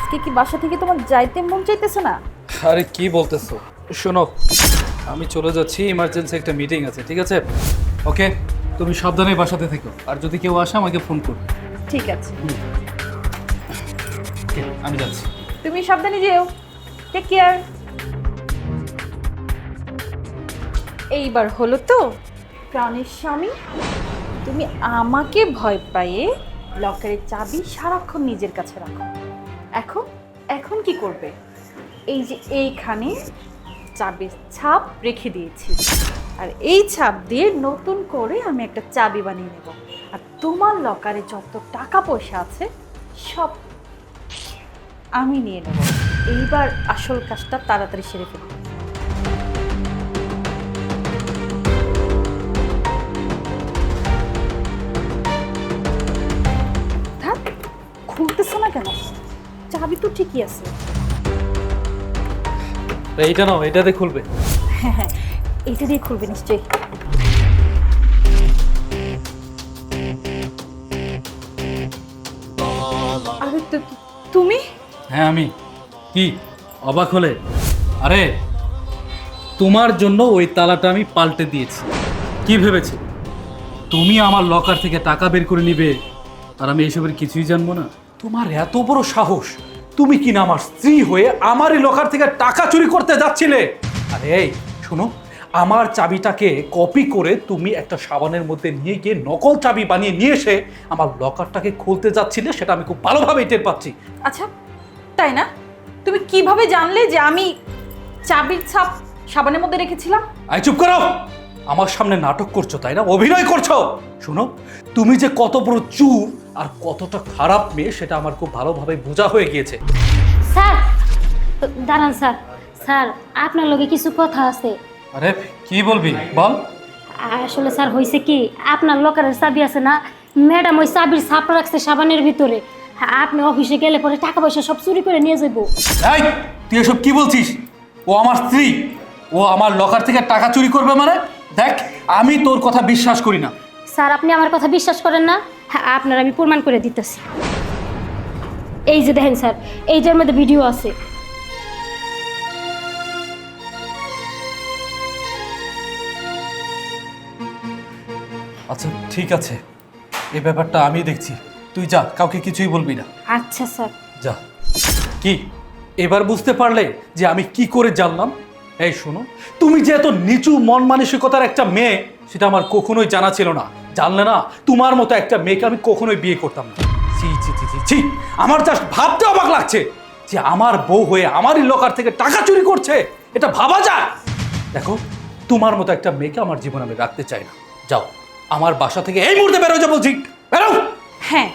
আজকে কি বাসা থেকে তোমার যাইতে মন চাইতেছে না? আরে কি বলতেছো? শোনো আমি চলে যাচ্ছি ইমার্জেন্সি একটা মিটিং আছে ঠিক আছে? ওকে তুমি সাবধানে বাসাতে থেকো। আর যদি কেউ আসে আমাকে ফোন করো ঠিক আছে। আমি যাচ্ছি। তুমি সাবধানে যেও। টেক কেয়ার এইবার হলো তো প্রাণের স্বামী তুমি আমাকে ভয় পাইয়ে লকারের চাবি সারাক্ষণ নিজের কাছে রাখো। এখন এখন কি করবে? এই যে এইখানে চাবির ছাপ রেখে দিয়েছি। আর এই ছাপ দিয়ে নতুন করে আমি একটা চাবি বানিয়ে নেব। আর তোমার লকারে যত টাকা পয়সা আছে, সব আমি নিয়ে নেব। এইবার আসল কাজটা তাড়াতাড়ি সেরে ফেলব খুলতেছে না কেন? চাবি তো ঠিকই আছে। এইটা নাও এটাতে খুলবে। হ্যাঁ হ্যাঁ এটা দিয়ে খুলবে নিশ্চয়ই। আরে তু- তু- তুমি? হ্যাঁ আমি। কি? অবাক হলে? আরে তোমার জন্য ওই তালাটা আমি পাল্টে দিয়েছি। কি ভেবেছি? তুমি আমার লকার থেকে টাকা বের করে নিবে আর আমি এসবের কিছুই জানব না। তোমার এত বড় সাহস? তুমি কি না আমার স্ত্রী হয়ে আমারই লকার থেকে টাকা চুরি করতে যাচ্ছিলে? আরে এই শোনো আমার চাবিটাকে কপি করে তুমি একটা সাবানের মধ্যে নিয়ে গিয়ে নকল চাবি বানিয়ে নিয়ে এসে আমার লকারটাকে খুলতে যাচ্ছিলে সেটা আমি খুব ভালোভাবেই টের পাচ্ছি। আচ্ছা তাই না? তুমি কীভাবে জানলে যে আমি চাবির ছাপ সাবানের মধ্যে রেখেছিলাম? আই চুপ করো! আমার সামনে নাটক করছ তাই না? অভিনয় করছ! শোনো তুমি যে কত বড় চুপ আর কতটা খারাপ মেয়ে সেটা আমার খুব ভালোভাবে বোঝা হয়ে গিয়েছে। স্যার দাঁড়ান স্যার। স্যার আপনার লগে কিছু কথা আছে। আরে কি বলবি? বল। আসলে স্যার হয়েছে কি আপনার লকারের চাবি আছে না? ম্যাডাম ওই চাবির ছাপ রাখছে সাবানের ভিতরে। আপনি অফিসে গেলে পরে টাকা পয়সা সব চুরি করে নিয়ে যাব এই তুই এসব কি বলছিস? ও আমার স্ত্রী। ও আমার লকার থেকে টাকা চুরি করবে মানে? দেখ আমি তোর কথা বিশ্বাস করি না। স্যার আপনি আমার কথা বিশ্বাস করেন না? হ্যাঁ আপনার আমি প্রমাণ করে দিতেছি। এই যে দেখেন স্যার এই যে মধ্যে ভিডিও আছে। আচ্ছা ঠিক আছে। এই ব্যাপারটা আমি দেখছি। তুই যা কাউকে কিছুই বলবি না। আচ্ছা স্যার। যা। কি? এবার বুঝতে পারলে যে আমি কি করে জানলাম? এই শোনো তুমি যে এত নিচু মন মানসিকতার একটা মেয়ে সেটা আমার কখনোই জানা ছিল না। জানলে না তোমার মতো একটা মেয়েকে আমি কখনোই বিয়ে করতাম না। ছি ছি ছি ছি ছি। আমার জাস্ট ভাবতে অবাক লাগছে যে আমার বউ হয়ে আমারই লকার থেকে টাকা চুরি করছে। এটা ভাবা যায়? দেখো তোমার মতো একটা মেয়েকে আমার জীবনে আমি রাখতে চাই না। যাও আমার বাসা থেকে এই মুহূর্তে বেরো যাব বলছি। বেরো! হ্যাঁ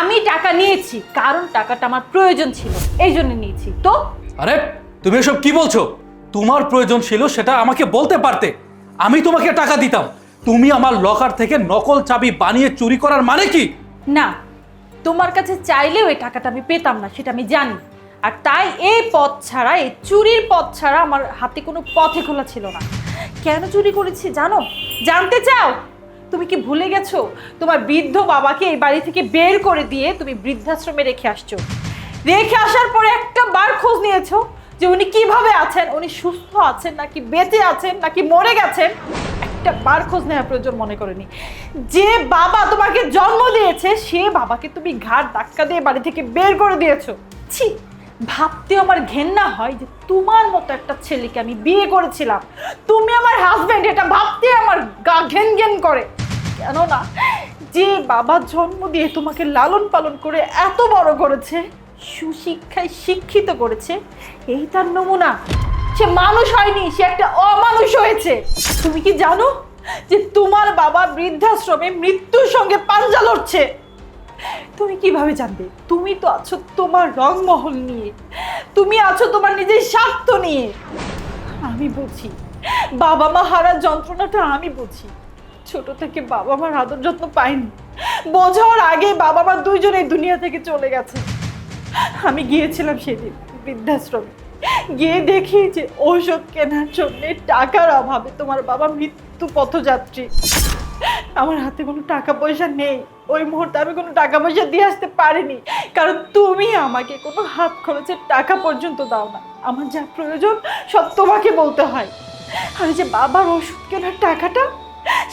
আমি টাকা নিয়েছি কারণ টাকাটা আমার প্রয়োজন ছিল এই জন্য নিয়েছি। তো? আরে তুমি এসব কি বলছো? তোমার প্রয়োজন ছিল সেটা আমাকে বলতে পারতে। আমি তোমাকে টাকা দিতাম। তুমি আমার লকার থেকে নকল চাবি বানিয়ে চুরি করার মানে কি? না, তোমার কাছে চাইলেও এই টাকাটা আমি পেতাম না, সেটা আমি জানি। আর তাই এই পথ ছাড়া, এই চুরির পথ ছাড়া আমার হাতে কোনো পথে খোলা ছিল না। কেন চুরি করেছি জানো? জানতে চাও? তুমি কি ভুলে গেছো? তোমার বৃদ্ধ বাবাকে এই বাড়ি থেকে বের করে দিয়ে তুমি বৃদ্ধাশ্রমে রেখে আসছো। রেখে আসার পরে একটা বার খোঁজ নিয়েছো যে উনি কীভাবে আছেন? উনি সুস্থ আছেন নাকি বেঁচে আছেন নাকি মরে গেছেন? একটা বার খোঁজ নেওয়া প্রয়োজন মনে করেনি। যে বাবা তোমাকে জন্ম দিয়েছে, সে বাবাকে তুমি ঘাট ধাক্কা দিয়ে বাড়ি থেকে বের করে দিয়েছ। ছি ভাবতে আমার ঘেন্না হয় যে তোমার মতো একটা ছেলেকে আমি বিয়ে করেছিলাম। তুমি আমার হাজব্যান্ড এটা ভাবতে আমার গা ঘেন ঘেন করে। কেননা, যে বাবা জন্ম দিয়ে তোমাকে লালন পালন করে এত বড় করেছে, সুশিক্ষায় শিক্ষিত করেছে, এই তার নমুনা। সে মানুষ হয়নি, সে একটা অমানুষ হয়েছে। তুমি কি জানো যে তোমার বাবা বৃদ্ধাশ্রমে মৃত্যুর সঙ্গে পাঞ্জা লড়ছে? তুমি কীভাবে জানবে? তুমি তো আছো তোমার রংমহল নিয়ে। তুমি আছো তোমার নিজের স্বার্থ নিয়ে। আমি বুঝি বাবা মা হারার যন্ত্রণাটা আমি বুঝি। ছোট থেকে বাবা মার আদর যত্ন পাইনি। বোঝার আগে বাবা মা দুইজনেই দুনিয়া থেকে চলে গেছে। আমি গিয়েছিলাম সেদিন বৃদ্ধাশ্রমে। গিয়ে দেখি যে ঔষধ কেনার জন্য টাকার অভাবে তোমার বাবা মৃত্যু পথযাত্রী। আমার হাতে কোনো টাকা পয়সা নেই। ওই মুহূর্তে আমি কোনো টাকা পয়সা দিয়ে আসতে পারিনি। কারণ তুমি আমাকে কোনো হাত খরচের টাকা পর্যন্ত দাও না। আমার যা প্রয়োজন, সব তোমাকে বলতে হয়। আর যে বাবার ওষুধ কেনার টাকাটা,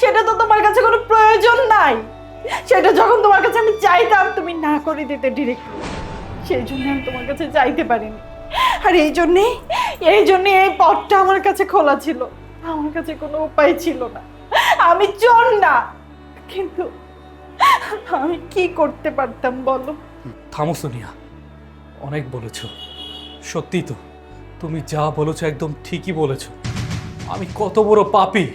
সেটা তো তোমার কাছে কোনো প্রয়োজন নাই। সেটা যখন তোমার কাছে আমি চাইতাম, তুমি না করে দিতে ডিরেক্ট সেই জন্য আমি তোমার কাছে চাইতে পারিনি। আর এই জন্যে এই জন্যে এই পথটা আমার কাছে খোলা ছিল। আমার কাছে কোনো উপায় ছিল না। আমি চোর না, কিন্তু আমি কি করতে পারতাম বলো? থামো সোনিয়া, অনেক বলেছ। সত্যি তো, তুমি যা বলেছ একদম ঠিকই বলেছ। আমি কত বড় পাপী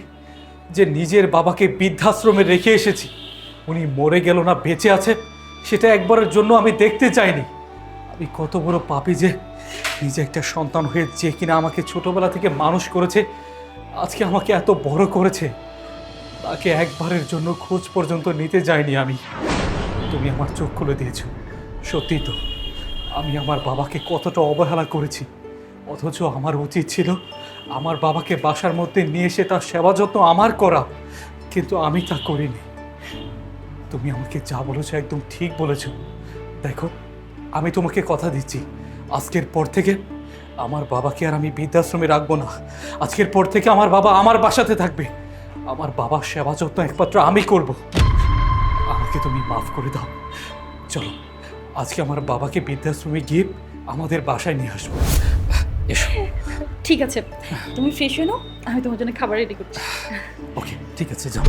যে নিজের বাবাকে বৃদ্ধাশ্রমে রেখে এসেছি। উনি মরে গেল না, বেঁচে আছে, সেটা একবারের জন্য আমি দেখতে চাইনি। আমি কত বড় পাপী যে নিজে একটা সন্তান হয়ে যে কিনা আমাকে ছোটবেলা থেকে মানুষ করেছে, আজকে আমাকে এত বড় করেছে, তাকে একবারের জন্য খোঁজ পর্যন্ত নিতে যাইনি আমি। তুমি আমার চোখ খুলে দিয়েছ। সত্যি তো, আমি আমার বাবাকে কতটা অবহেলা করেছি। অথচ আমার উচিত ছিল আমার বাবাকে বাসার মধ্যে নিয়ে এসে তার সেবা যত্ন আমার করা, কিন্তু আমি তা করিনি। তুমি আমাকে যা বলেছ একদম ঠিক বলেছ। দেখো, আমি তোমাকে কথা দিচ্ছি। আজকের পর থেকে আমার বাবাকে আর আমি বৃদ্ধাশ্রমে রাখব না। আজকের পর থেকে আমার বাবা আমার বাসাতে থাকবে। আমার বাবার সেবা যত্ন একমাত্র আমি করব। আমাকে তুমি মাফ করে দাও। চলো আজকে আমার বাবাকে বৃদ্ধাশ্রমে গিয়ে আমাদের বাসায় নিয়ে আসব। এসো। ঠিক আছে তুমি ফ্রেশ হয়ে নাও আমি তোমার জন্য খাবার রেডি করছি। ওকে ঠিক আছে যাও।